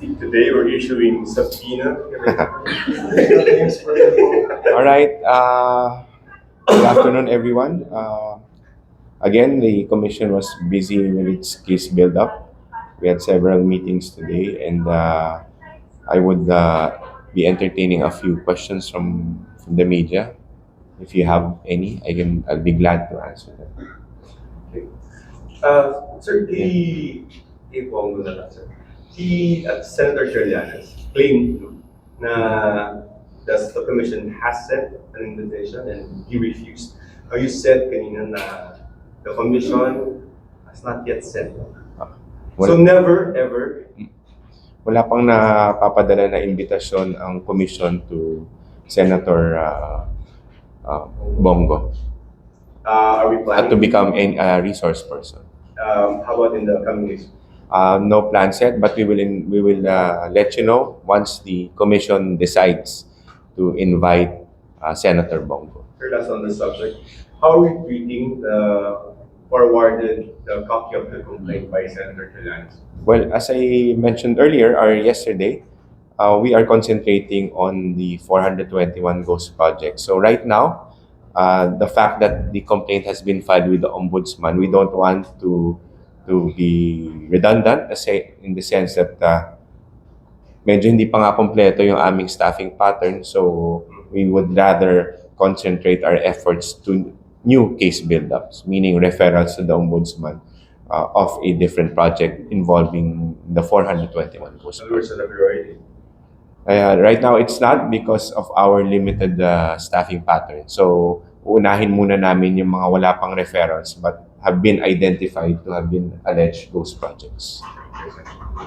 Today we're issuing subpoena. All right. Uh, good afternoon, everyone. Uh, again, the commission was busy with its case build-up. We had several meetings today, and uh, I would uh, be entertaining a few questions from from the media. If you have any, I can. I'll be glad to answer them. Uh, sir, the ipong mo na lang, sir. Si uh, Senator Trillanes claimed na does the commission has sent an invitation and he refused. Uh, you said kanina na the commission has not yet sent. So Wala, never ever wala pang napapadala na imbitasyon ang commission to Senator uh, uh, Bongo uh, are we uh, planning to become a uh, resource person. Um, how about in the coming weeks? Uh, no plans yet, but we will in, we will uh, let you know once the commission decides to invite uh, Senator Bongo. Sir, that's on the subject. How are we treating the forwarded the copy of the complaint by Senator Trillanes? Well, as I mentioned earlier or yesterday, uh, we are concentrating on the 421 Ghost project. So right now, uh, the fact that the complaint has been filed with the ombudsman, we don't want to to be redundant kasi in the sense that uh, medyo hindi pa nga kompleto yung aming staffing pattern. So we would rather concentrate our efforts to new case build-ups, meaning referrals to the ombudsman uh, of a different project involving the 421 Ghost So we're project. sort of priority. Uh, right now, it's not because of our limited uh, staffing pattern. So, uunahin muna namin yung mga wala pang referrals but have been identified to have been alleged ghost projects.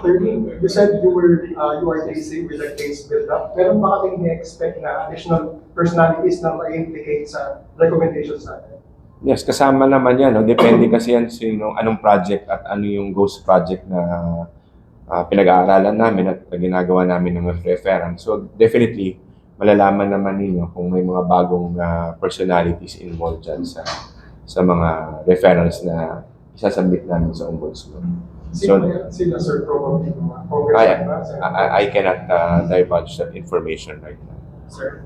Thirdly, you said you were, uh, you are busy with the case build-up. Meron ba kaming ni-expect na additional personalities na ma-implicate sa recommendations natin? Yes, kasama naman yan. No? Depende kasi yan sino, anong project at ano yung ghost project na ah, pinag-aaralan namin at ginagawa namin ng reference. So, definitely, malalaman naman ninyo kung may mga bagong ah, personalities involved dyan sa sa mga referrals na isasabit namin sa ombudsman. Sino So- yan? Sila, sir, probably, mga I, congressman ba? I, I cannot uh, divulge that information right now. Sir,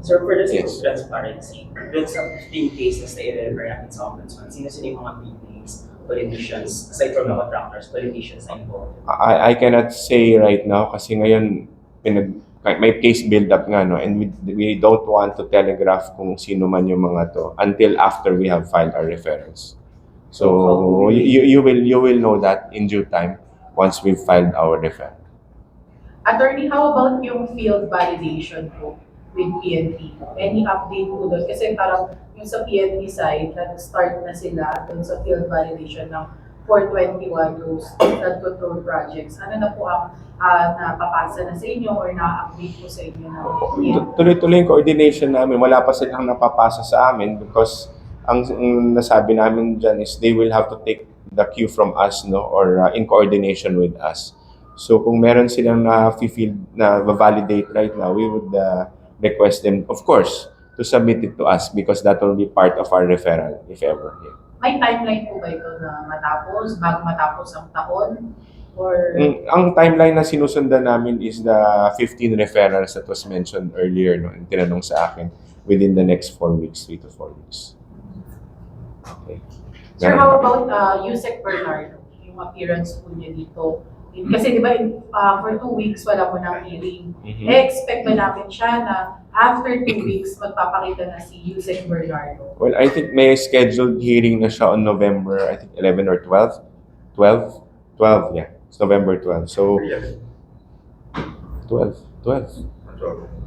sir, for the sake of Yes. transparency, dun sa 15 cases na i-refer natin sa ombudsman, sino-sino yung mga big names, politicians, aside from the contractors, politicians na involved? I, I cannot say right now kasi ngayon pinag, may case build up nga no and we, we don't want to telegraph kung sino man yung mga to until after we have filed our referrals. So you, you will you will know that in due time once we've filed our referral. Attorney, how about yung field validation po with PNP? Any update po doon? Kasi parang yung sa PNP side, nag-start na sila doon sa field validation ng 421 Ghost Flood Control Projects. Ano na po ang ah, napapasa na sa inyo or na-update po sa inyo? Tu- Tuloy-tuloy yung coordination namin. Wala pa silang napapasa sa amin because ang, ang nasabi namin dyan is they will have to take the cue from us no or uh, in coordination with us. So kung meron silang na feel na validate right now, we would uh, request them of course to submit it to us because that will be part of our referral if ever. Yeah. May timeline po ba ito na matapos, bago matapos ang taon? Or Mm, Ang timeline na sinusundan namin is the 15 referrals that was mentioned earlier no, yung tinanong sa akin within the next 4 weeks, 3 to 4 weeks. Okay. Sir, how about uh, Yusek Bernardo, yung appearance po niya dito? Kasi di ba, uh, for two weeks wala mo ng hearing. Mhm. E-expect ba namin siya na after two weeks magpapakita na si Yusek Bernardo? Well, I think may scheduled hearing na siya on November, I think 11 or 12. 12? 12, yeah. It's November 12. So, Yes. 12. 12.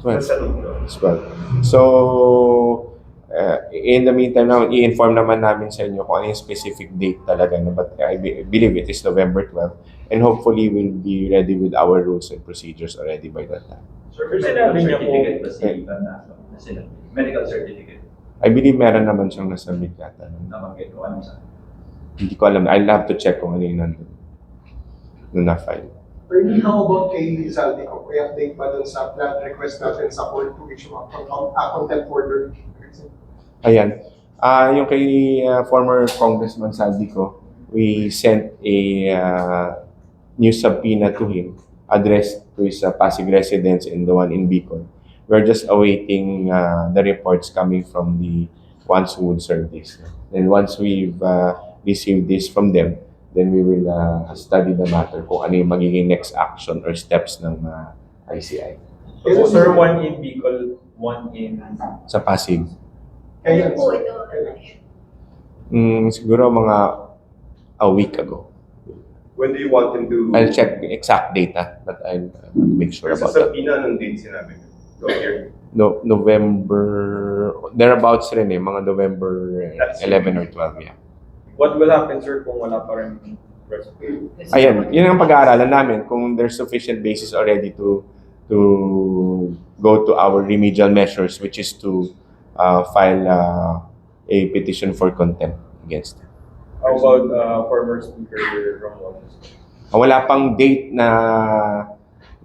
12. Settled na. It's 12. So, uh, in the meantime naman, i-inform naman namin sa inyo kung ano yung specific date talaga. No? But I be- believe it is November 12. And hopefully, we'll be ready with our rules and procedures already by that time. Sir, may medical certificate ba si Bernardo na sila? Medical certificate I believe meron naman siyang nasubmit yata. no? na mag o ano sa? Hindi ko alam. I'll have to check kung ano yung nandun. Nung na-file. Thirdly, how about kay Zaldico? May update ba dun sa flood request natin sa court to issue a contempt a contempt order? Ayan. Ah, yung kay ah, former Congressman Saldico, we sent a ah, new subpoena to him addressed to his uh, Pasig residents and the one in Bicol. We're just awaiting uh, the reports coming from the ones who would serve this. And once we've uh, received this from them, then we will uh, study the matter kung ano yung magiging next action or steps ng uh, ICI So, sir, one in Bicol, one in... sa Pasig. Kaya, Ano po ito? Mm, siguro mga a week ago. When do you want him to? I'll check the exact data, but I'll uh, make sure Sa about that. Sabina, anong date sinabi? Go here. No, November, thereabouts rin eh, mga November eh, That's- 11 or 12, yeah. What will happen, sir, kung wala pa rin rescue? Ayan, yun ang pag-aaralan namin kung there's sufficient basis already to to go to our remedial measures which is to uh, file uh, a petition for contempt against them. How about uh, former Speaker Romualdez? Ah, Wala pang date na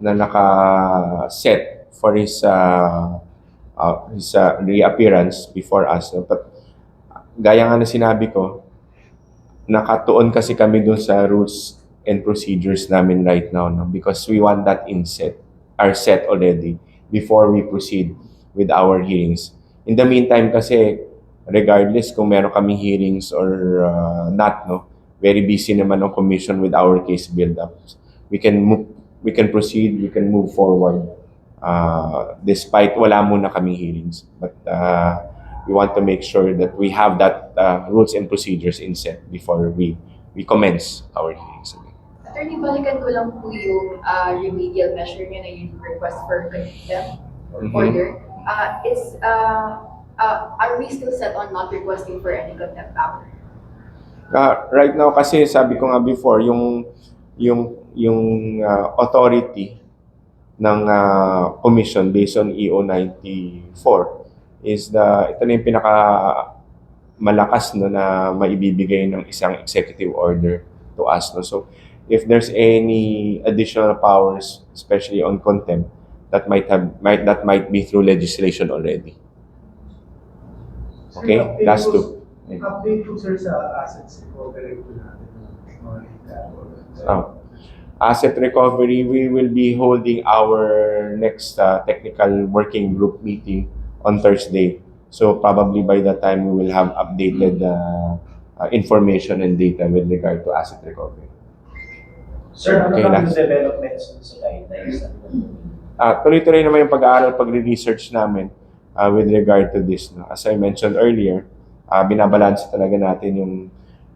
na naka-set for his uh, uh, his uh, reappearance before us. But gaya nga na sinabi ko, nakatuon kasi kami dun sa rules and procedures namin right now no? because we want that in set are set already before we proceed with our hearings. In the meantime kasi regardless kung meron kaming hearings or uh, not no very busy naman ng commission with our case build-ups. We can move, we can proceed, we can move forward uh, despite wala muna kaming hearings. But uh, we want to make sure that we have that uh, rules and procedures in set before we we commence our hearings. again. Attorney, balikan ko lang po yung ah, remedial measure niyo na yung request for contempt Mhm. order. Ah, is, ah, ah, are we still set on not requesting for any contempt power? Uh, right now kasi sabi ko nga before yung yung yung uh, authority ng uh, commission based on EO 94 is the ito na yung pinaka malakas no na maibibigay ng isang executive order to us no so if there's any additional powers especially on contempt that might have might that might be through legislation already okay Sir, last update two po- Update po sir sa assets recovery po natin. Oh. Asset recovery, we will be holding our next uh, technical working group meeting on Thursday. So probably by that time, we will have updated uh, uh, information and data with regard to asset recovery. Sir, ano Okay, last. yung developments sa guidelines? Uh, tuloy-tuloy naman yung pag-aaral, pag-research namin uh, with regard to this. No? As I mentioned earlier, uh, binabalance talaga natin yung,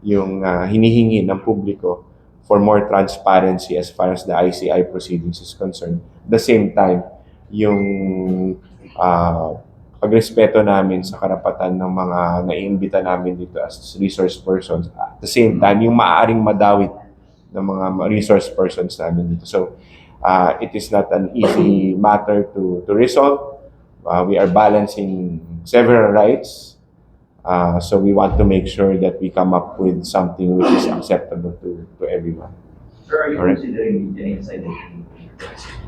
yung uh, hinihingi ng publiko for more transparency as far as the ICI proceedings is concerned. At the same time, yung uh, pagrespeto namin sa karapatan ng mga naiimbita namin dito as resource persons. At the same time, yung maaaring madawit ng mga resource persons namin dito. So, uh, it is not an easy matter to, to resolve. Uh, we are balancing several rights. Uh, so we want to make sure that we come up with something which is acceptable to, to everyone. Sir, are you Alright. considering media inside the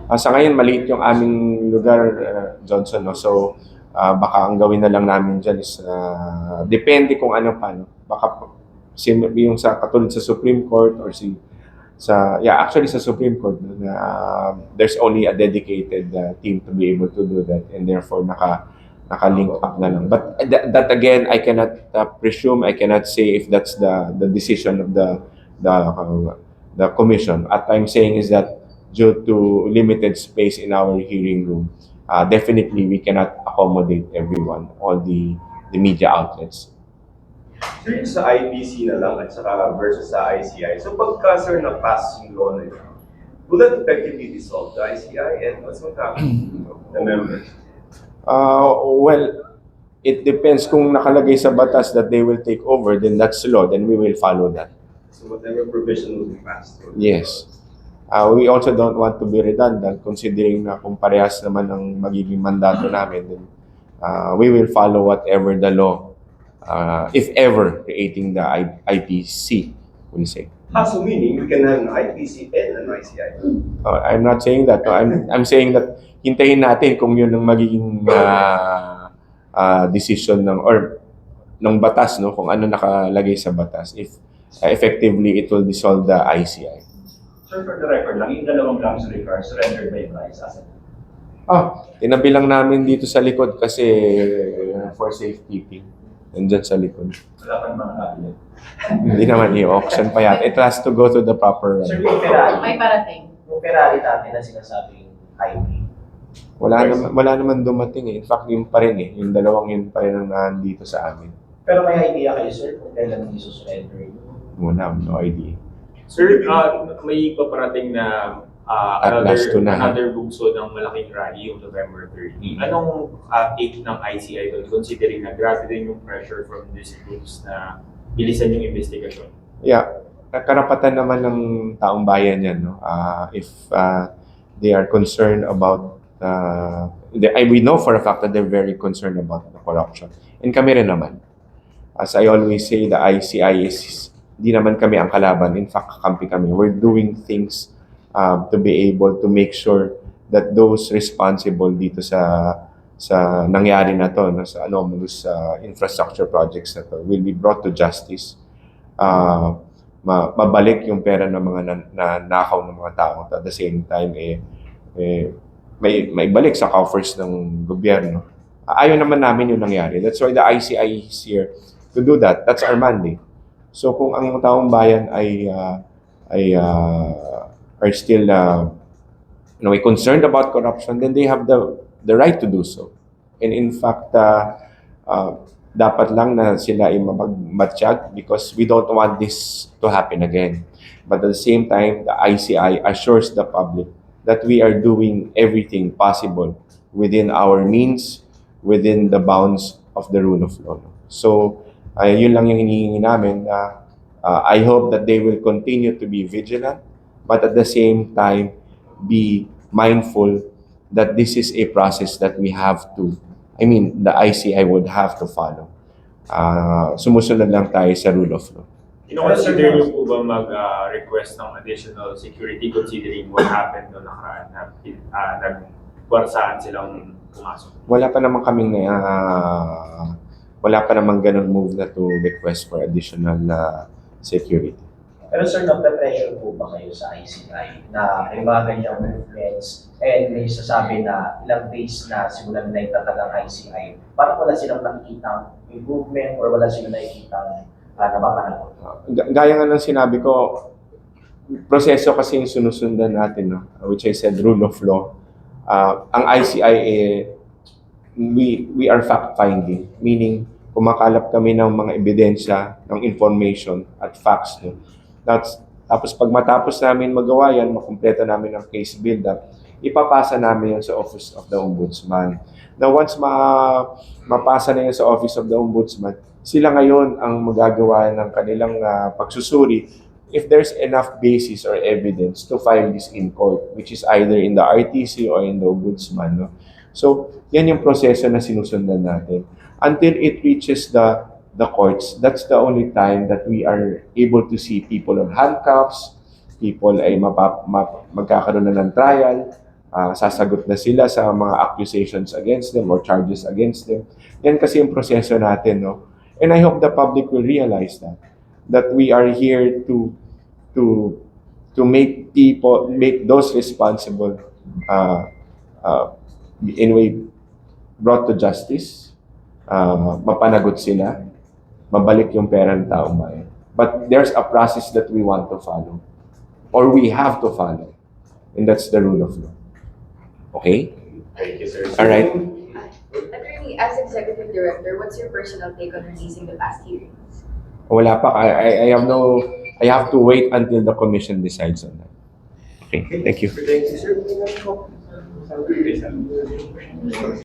Uh, sa ngayon, maliit yung aming lugar, uh, Johnson. No? So, uh, baka ang gawin na lang namin dyan is, uh, depende kung ano pa. No? Baka sim- yung sa katulad sa Supreme Court or si sa yeah actually sa Supreme Court no, na uh, there's only a dedicated uh, team to be able to do that and therefore naka naka-link up na lang but that, that again I cannot uh, presume I cannot say if that's the the decision of the the uh, the commission what I'm saying is that due to limited space in our hearing room, uh, definitely we cannot accommodate everyone, all the, the media outlets. Sir, yung sa IPC na lang at saka versus sa ICI. So pagka sir na-pass yung law na yun, will that effectively dissolve the ICI and what's going to happen to the members? Uh, well, it depends kung nakalagay sa batas that they will take over, then that's law, then we will follow that. So whatever provision will be passed. Yes. Uh, we also don't want to be redundant considering na kung parehas naman ang magiging mandato namin, then uh, we will follow whatever the law, uh, if ever, creating the I- IPC say. Ah, so meaning we can have an IPC and an ICI. Uh, I'm not saying that. No. I'm I'm saying that hintayin natin kung yun ang magiging uh, uh, decision ng or ng batas no kung ano nakalagay sa batas if uh, effectively it will dissolve the ICI. Sir, for the record lang, yung dalawang luxury cars surrendered by Bryce as Ah, tinabi lang namin dito sa likod kasi uh, for safekeeping. Nandyan sa likod. Wala pa mga cabinet. Hindi naman i-auction pa yan. It has to go to the proper... Sir, yung Ferrari, May parating. yung Ferrari dati na sinasabing highway. Wala naman, wala naman dumating eh. In fact, yun pa rin eh. Yung dalawang yun pa rin ang nandito sa amin. Pero may idea kayo, sir, kung kailan isusurrender yun? Muna, no idea. Sir, uh, may paparating na uh, At another, last na. another bugso ng malaking rally yung November 30. Mm. Anong uh, take ng ICI doon considering na grabe din yung pressure from these groups na bilisan yung investigasyon? Yeah, karapatan naman ng taong bayan yan, no? Ah, if ah, they are concerned about uh, they, I, we know for a fact that they're very concerned about the corruption. And kami rin naman. As I always say, the ICI is di naman kami ang kalaban. In fact, kampi kami. We're doing things uh, to be able to make sure that those responsible dito sa sa nangyari na to, no, sa anomalous uh, infrastructure projects na to, will be brought to justice uh, ma- mabalik yung pera ng mga na, nakaw ng mga tao at the same time eh, eh may may balik sa coffers ng gobyerno. Ayaw naman namin yung nangyari. That's why the ICI is here to do that. That's our mandate. So kung ang taong bayan ay uh, ay uh, are still uh, you know, concerned about corruption, then they have the the right to do so. And in fact, uh, uh, dapat lang na sila ay mapagmatsyag because we don't want this to happen again. But at the same time, the ICI assures the public that we are doing everything possible within our means, within the bounds of the rule of law. So, uh, yun lang yung hinihingi namin na uh, I hope that they will continue to be vigilant, but at the same time, be mindful that this is a process that we have to, I mean, the ICI would have to follow. Uh, sumusunod lang tayo sa rule of law. Ino-consider niyo po ba mag-request ng additional security considering what happened noong nakaraan na uh, nagbarsaan silang pumasok? Wala pa naman kaming uh, wala pa naman ganun move na to request for additional uh, security. Pero sir, nape-pressure po ba kayo sa ICI na may mga ganyang movements and may sasabi na ilang days na simulan na itatag ang ICI, parang wala silang nakikitang improvement or wala silang nakikitang uh, napapanagot? Uh, g- gaya nga ng sinabi ko, proseso kasi yung sinusundan natin, no? which I said rule of law. Uh, ang ICI, eh, we, we are fact-finding, meaning kumakalap kami ng mga ebidensya, ng information at facts. No? That's, tapos pag matapos namin magawa yan, makumpleto namin ang case build-up, ipapasa namin yan sa Office of the Ombudsman. Now once ma, mapasa na yan sa Office of the Ombudsman, sila ngayon ang magagawa ng kanilang ah, pagsusuri if there's enough basis or evidence to file this in court, which is either in the RTC or in the Ombudsman. No? So, yan yung proseso na sinusundan natin. Until it reaches the the courts, that's the only time that we are able to see people on handcuffs, people ay mapa, ma- magkakaroon na ng trial, ah, sasagot na sila sa mga accusations against them or charges against them. Yan kasi yung proseso natin, no? And I hope the public will realize that that we are here to to to make people make those responsible uh, uh, in way brought to justice, uh, mapanagot sila, mabalik yung pera ng taong bayan. But there's a process that we want to follow or we have to follow. And that's the rule of law. Okay? Thank you, sir. All right. Attorney, as executive director, what's your personal take on releasing the past hearings? Wala pa. I, I, I have no, I have to wait until the commission decides on that. Okay, thank you. Thank you, sir.